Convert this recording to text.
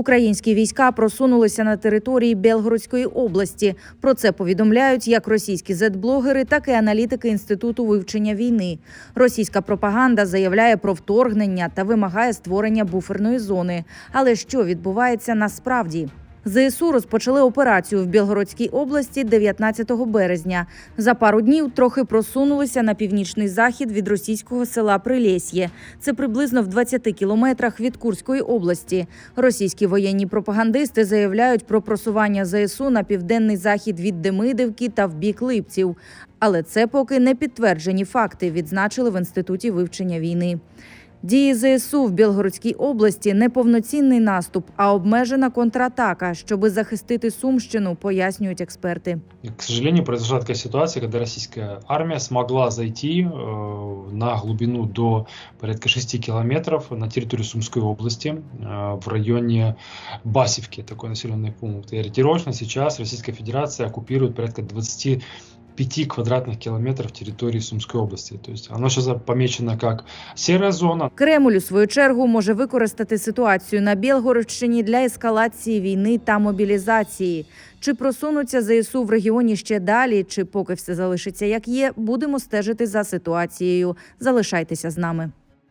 Українські війська просунулися на території Белгородської області. Про це повідомляють як російські зет-блогери, так і аналітики інституту вивчення війни. Російська пропаганда заявляє про вторгнення та вимагає створення буферної зони. Але що відбувається насправді? ЗСУ розпочали операцію в Білгородській області 19 березня. За пару днів трохи просунулися на північний захід від російського села Прилєсьє. Це приблизно в 20 кілометрах від Курської області. Російські воєнні пропагандисти заявляють про просування ЗСУ на південний захід від Демидівки та в бік Липців. Але це поки не підтверджені факти, відзначили в інституті вивчення війни. Дії ЗСУ в Білгородській області не повноцінний наступ, а обмежена контратака, щоби захистити Сумщину, пояснюють експерти. И, К сожалению, произошла такая ситуация, когда российская армия смогла зайти э, на глубину до порядка 6 километров на территорию Сумской области, э, в районе Басевки, такой населенный пункт. И ориентировочно сейчас Российская Федерация оккупирует порядка 25 квадратных километров территории Сумской области. То есть оно сейчас помечено как серая зона, Кремль у свою чергу може використати ситуацію на Білгородщині для ескалації війни та мобілізації. Чи просунуться ЗСУ в регіоні ще далі, чи поки все залишиться як є, будемо стежити за ситуацією. Залишайтеся з нами.